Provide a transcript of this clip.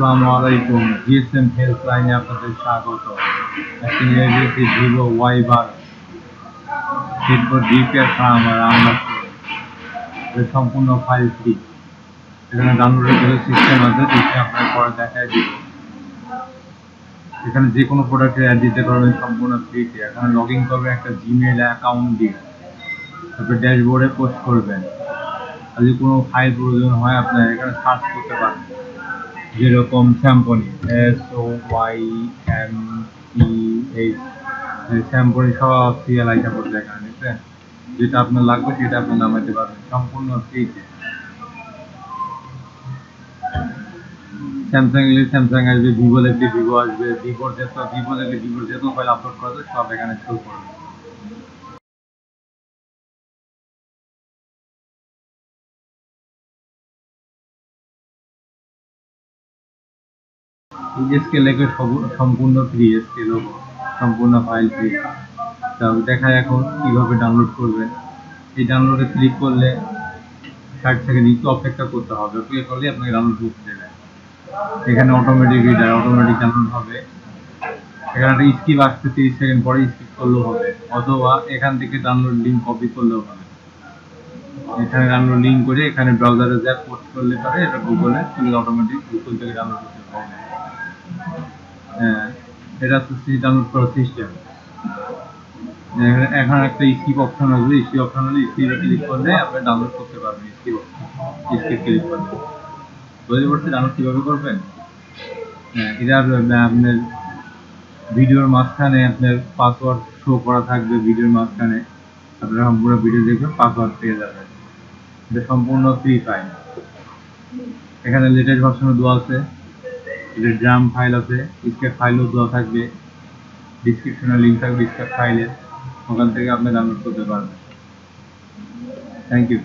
আসসালামু আলাইকুম, জিএসএম হেল্পলাইনে আপনাদের স্বাগত। আজকে নিয়ে ভিভো ওয়াই এরপর ডিপিআর ফার্ম আর আমরা সম্পূর্ণ ফাইল ফ্রি এখানে ডাউনলোডের কিছু সিস্টেম আছে যেটি আপনার পরে দেখায় দিব। এখানে যে কোনো প্রোডাক্টে অ্যাড দিতে পারবেন সম্পূর্ণ ফ্রিতে এখানে লগ ইন করবেন একটা জিমেল অ্যাকাউন্ট দিয়ে। তারপর ড্যাশবোর্ডে পোস্ট করবেন। আর যদি কোনো ফাইল প্রয়োজন হয়, আপনার এখানে সার্চ করতে পারেন যেরকম স্যাম্পনি S O Y M E H স্যাম্পনি সব সিএল আইটা পড়ছে এখানে দেখছেন যেটা আপনার লাগবে সেটা আপনি নামাইতে পারবেন, সম্পূর্ণ ফ্রিতে স্যামসাং এলে স্যামসাং আসবে ভিভো লাগলে ভিভো আসবে ভিভোর যত ভিভো লাগলে ভিভোর যত, মোবাইল আপলোড করা সব এখানে শো করবে। এসকে লেখে সম্পূর্ণ ফ্রি এসকে লোগো সম্পূর্ণ ফাইল ফ্রি তা দেখা এখন কীভাবে ডাউনলোড করবেন এই ডাউনলোডে ক্লিক করলে ষাট সেকেন্ড একটু অপেক্ষা করতে হবে। অপেক্ষা করলে আপনাকে ডাউনলোড করতে দেবে। এখানে অটোমেটিক রিডার অটোমেটিক ডাউনলোড হবে। এখানে একটা স্কিপ আসছে তিরিশ সেকেন্ড পরে স্কিপ করলেও হবে। অথবা এখান থেকে ডাউনলোড লিঙ্ক কপি করলেও হবে। এখানে ডাউনলোড লিঙ্ক করে এখানে ব্রাউজারে যা পোস্ট করলে পারে, এটা গুগলে তুমি অটোমেটিক গুগল থেকে ডাউনলোড করতে পারবে। এটা হচ্ছে ডাউনলোড করার সিস্টেম এখন একটা skip option skip option click করলে আপনি ডাউনলোড করতে পারবেন স্কিপ অপশন স্কিপ ক্লিক করলে। ডাউনলোড করবেন? হ্যাঁ এটা আপনার ভিডিওর মাঝখানে আপনার পাসওয়ার্ড শো করা থাকবে ভিডিওর মাঝখানে। আপনারা সম্পূর্ণ ভিডিও দেখবেন পাসওয়ার্ড পেয়ে যাবেন। এটা সম্পূর্ণ ফ্রি এখানে লেটেস্ট ভার্সনও দেওয়া আছে। এটা ড্রাম ফাইল আছে স্কেপ ফাইলও দেওয়া থাকবে। ডিসক্রিপশনে লিঙ্ক থাকবে স্কেপ ফাইলের ওখান থেকে আপনি ডাউনলোড করতে পারবেন। Thank you